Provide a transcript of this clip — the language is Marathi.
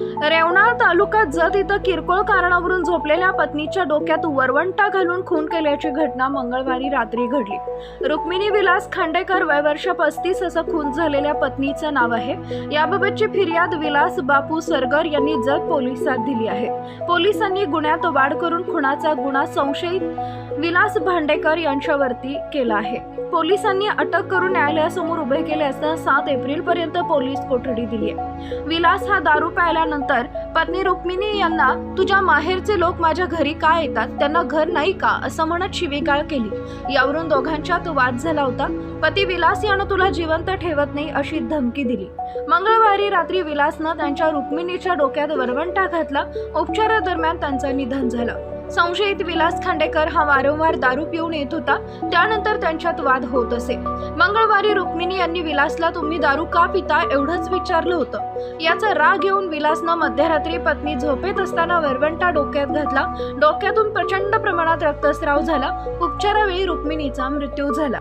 रेवणाळ तालुक्यात जत इथं किरकोळ कारणावरून झोपलेल्या पत्नीच्या डोक्यात वरवंटा घालून खून केल्याची घटना मंगळवारी रात्री घडली. रुक्मिणी विलास खांडेकर वय वर्ष पस्तीस असं खून झालेल्या पत्नीचं नाव आहे. याबाबतची फिर्याद विलास बापू सरगर यांनी जत पोलिसात दिली आहे. पोलिसांनी गुन्ह्यात वाढ करून खुनाचा गुन्हा संशयित विलास भांडेकर यांच्यावरती केला आहे. पोलिसांनी अटक करून न्यायालयासमोर उभे केले असता सात एप्रिल पर्यंत पोलीस कोठडी दिली आहे. विलास हा दारू प्यायला झाल्यानंतर पत्नी रुक्मिणी यांना तुझ्या माहेरचे लोक माझ्या घरी का येतात? त्यांना घर नाही का? असं म्हणत शिवीगाळ केली. यावरून दोघांच्यात वाद झाला होता. पती विलास यानं तुला जिवंत ठेवत नाही अशी धमकी दिली. मंगळवारी रात्री विलासनं त्यांच्या रुक्मिणीच्या डोक्यात वरवंटा घातला. उपचारादरम्यान त्यांचं निधन झालं. संशयित विलास खांडेकर हा वारंवार दारू पिऊन येत होता. त्यानंतर त्यांच्यात वाद होत असे. मंगळवारी रुक्मिणी यांनी विलासला तुम्ही दारू का पिता? एवढंच विचारलं होतं. याचा राग येऊन विलासनं मध्यरात्री पत्नी झोपेत असताना वरवंटा डोक्यात घातला. डोक्यातून प्रचंड प्रमाणात रक्तस्राव झाला. उपचारावेळी रुक्मिणीचा मृत्यू झाला.